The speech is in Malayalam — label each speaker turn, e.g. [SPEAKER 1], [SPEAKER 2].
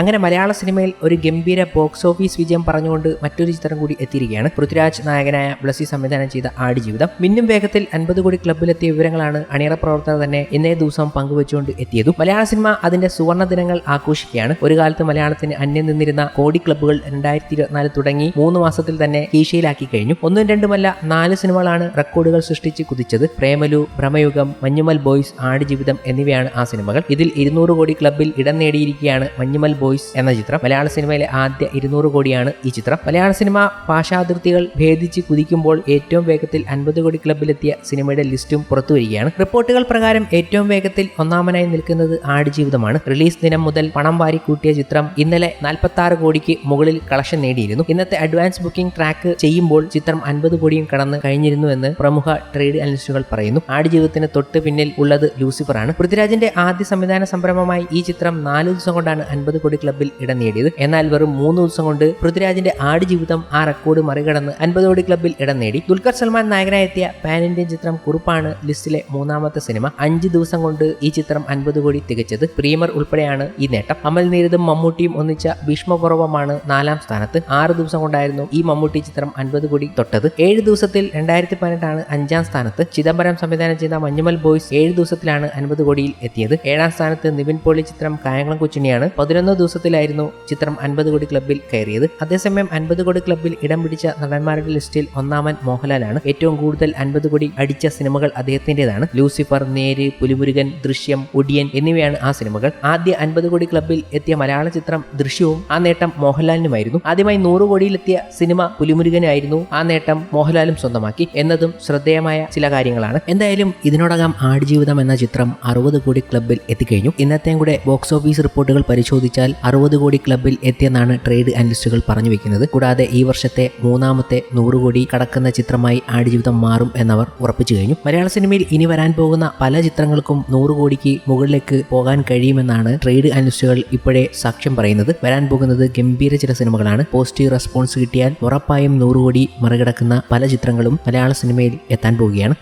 [SPEAKER 1] അങ്ങനെ മലയാള സിനിമയിൽ ഒരു ഗംഭീര ബോക്സ് ഓഫീസ് വിജയം പറഞ്ഞുകൊണ്ട് മറ്റൊരു ചിത്രം കൂടി എത്തിയിരിക്കുകയാണ്. പൃഥ്വിരാജ് നായകനായ ബ്ലസി സംവിധാനം ചെയ്ത ആടുജീവിതം മിന്നും വേഗത്തിൽ അൻപത് കോടി ക്ലബ്ബിലെത്തിയ വിവരങ്ങളാണ് അണിയറ പ്രവർത്തകർ തന്നെ ഇന്നേ ദിവസം പങ്കുവച്ചുകൊണ്ട് എത്തിയതും. മലയാള സിനിമ അതിന്റെ സുവർണ ദിനങ്ങൾ ആഘോഷിക്കുകയാണ്. ഒരു കാലത്ത് മലയാളത്തിന് അന്യം നിന്നിരുന്ന കോടി ക്ലബ്ബുകൾ രണ്ടായിരത്തി ഇരുപത്തിനാല് തുടങ്ങി മൂന്ന് മാസത്തിൽ തന്നെ കീശയിലാക്കി കഴിഞ്ഞു. ഒന്നും രണ്ടുമല്ല നാല് സിനിമകളാണ് റെക്കോർഡുകൾ സൃഷ്ടിച്ച് കുതിച്ചത്. പ്രേമലു ഭ്രമയുഗം മഞ്ഞുമൽ ബോയ്സ് ആടുജീവിതം എന്നിവയാണ് ആ സിനിമകൾ. ഇതിൽ ഇരുന്നൂറ് കോടി ക്ലബ്ബിൽ ഇടം നേടിയിരിക്കുകയാണ് മഞ്ഞുമൽ ബോയ്സ് എന്ന ചിത്രം. മലയാള സിനിമയിലെ ആദ്യ ഇരുന്നൂറ് കോടിയാണ് ഈ ചിത്രം. മലയാള സിനിമ ഭാഷാതിർത്തികൾ ഭേദിച്ച് കുതിക്കുമ്പോൾ ഏറ്റവും വേഗത്തിൽ അൻപത് കോടി ക്ലബിലെത്തിയ സിനിമയുടെ ലിസ്റ്റും പുറത്തു വരികയാണ്. റിപ്പോർട്ടുകൾ പ്രകാരം ഏറ്റവും വേഗത്തിൽ ഒന്നാമനായി നിൽക്കുന്നത് ആടുജീവിതമാണ്. റിലീസ് ദിനം മുതൽ പണം വാരി കൂട്ടിയ ചിത്രം ഇന്നലെ നാൽപ്പത്തി ആറ് കോടിക്ക് മുകളിൽ കളക്ഷൻ നേടിയിരുന്നു. ഇന്നത്തെ അഡ്വാൻസ് ബുക്കിംഗ് ട്രാക്ക് ചെയ്യുമ്പോൾ ചിത്രം അൻപത് കോടിയും കടന്ന് കഴിഞ്ഞിരുന്നു എന്ന് പ്രമുഖ ട്രേഡ് അനലിസ്റ്റുകൾ പറയുന്നു. ആടുജീവിതത്തിന് തൊട്ട് പിന്നിൽ ഉള്ളത് ലൂസിഫറാണ്. പൃഥ്വിരാജിന്റെ ആദ്യ സംവിധാന സംരംഭമായി ഈ ചിത്രം നാല് ദിവസം കൊണ്ടാണ് അൻപത് കോടി ക്ലബ്ബിൽ ഇടം നേടിയത്. എന്നാൽ വെറും മൂന്ന് ദിവസം കൊണ്ട് പൃഥ്വിരാജിന്റെ ആടുജീവിതം ആ റെക്കോർഡ് മറികടന്ന് അൻപത് കോടി ക്ലബ്ബിൽ ഇടം നേടി. ദുൽഖർ സൽമാൻ നായകനായെത്തിയ പാൻ ഇന്ത്യൻ ചിത്രം കുറുപ്പാണ് ലിസ്റ്റിലെ മൂന്നാമത്തെ സിനിമ. അഞ്ച് ദിവസം കൊണ്ട് ഈ ചിത്രം അൻപത് കോടി തികച്ചത്. പ്രീമർ ഉൾപ്പെടെയാണ് ഈ നേട്ടം. അമൽ നീരദും മമ്മൂട്ടിയും ഒന്നിച്ച ഭീഷ്മപർവമാണ് നാലാം സ്ഥാനത്ത്. ആറ് ദിവസം കൊണ്ടായിരുന്നു ഈ മമ്മൂട്ടി ചിത്രം അൻപത് കോടി തൊട്ടത്. ഏഴ് ദിവസത്തിൽ രണ്ടായിരത്തി പതിനെട്ടാണ് അഞ്ചാം സ്ഥാനത്ത്. ചിദംബരം സംവിധാനം ചെയ്ത മഞ്ഞുമൽ ബോയ്സ് ഏഴ് ദിവസത്തിലാണ് അൻപത് കോടിയിൽ എത്തിയത്. ഏഴാം സ്ഥാനത്ത് നിവിൻ പോളി ചിത്രം കായംകുളം കൊച്ചിനിയാണ് പതിനൊന്ന് ദിവസത്തിലായിരുന്നു ചിത്രം അൻപത് കോടി ക്ലബ്ബിൽ കയറിയത്. അതേസമയം അൻപത് കോടി ക്ലബ്ബിൽ ഇടം പിടിച്ച നടന്മാരുടെ ലിസ്റ്റിൽ ഒന്നാമൻ മോഹൻലാലാണ്. ഏറ്റവും കൂടുതൽ അൻപത് കോടി അടിച്ച സിനിമകൾ അദ്ദേഹത്തിന്റേതാണ് ലൂസിഫർ നേര് പുലിമുരുകൻ ദൃശ്യം ഒടിയൻ എന്നിവയാണ് ആ സിനിമകൾ. ആദ്യ അൻപത് കോടി ക്ലബ്ബിൽ എത്തിയ മലയാള ചിത്രം ദൃശ്യവും ആ നേട്ടം മോഹൻലാലിനുമായിരുന്നു. ആദ്യമായി നൂറ് കോടിയിലെത്തിയ സിനിമ പുലിമുരുകനായിരുന്നു ആ നേട്ടം മോഹൻലാലും സ്വന്തമാക്കി എന്നതും ശ്രദ്ധേയമായ ചില കാര്യങ്ങളാണ്. എന്തായാലും ഇതിനോടകം ആടുജീവിതം എന്ന ചിത്രം അറുപത് കോടി ക്ലബ്ബിൽ എത്തിക്കഴിഞ്ഞു. ഇന്നത്തെയും കൂടെ ബോക്സ് ഓഫീസ് റിപ്പോർട്ടുകൾ പരിശോധിച്ചാൽ അറുപത് കോടി ക്ലബിൽ എത്തിയെന്നാണ് ട്രേഡ് അനലിസ്റ്റുകൾ പറഞ്ഞു വെക്കുന്നത്. കൂടാതെ ഈ വർഷത്തെ മൂന്നാമത്തെ നൂറ് കോടി കടക്കുന്ന ചിത്രമായി ആടുജീവിതം മാറും എന്നവർ ഉറപ്പിച്ചു കഴിഞ്ഞു. മലയാള സിനിമയിൽ ഇനി വരാൻ പോകുന്ന പല ചിത്രങ്ങൾക്കും നൂറ് കോടിക്ക് മുകളിലേക്ക് പോകാൻ കഴിയുമെന്നാണ് ട്രേഡ് അനലിസ്റ്റുകൾ ഇപ്പോഴേ സാക്ഷ്യം പറയുന്നത്. വരാൻ പോകുന്നത് ഗംഭീര ചില സിനിമകളാണ്. പോസിറ്റീവ് റെസ്പോൺസ് കിട്ടിയാൽ ഉറപ്പായും നൂറ് കോടി മറികടക്കുന്ന പല ചിത്രങ്ങളും മലയാള സിനിമയിൽ എത്താൻ പോവുകയാണ്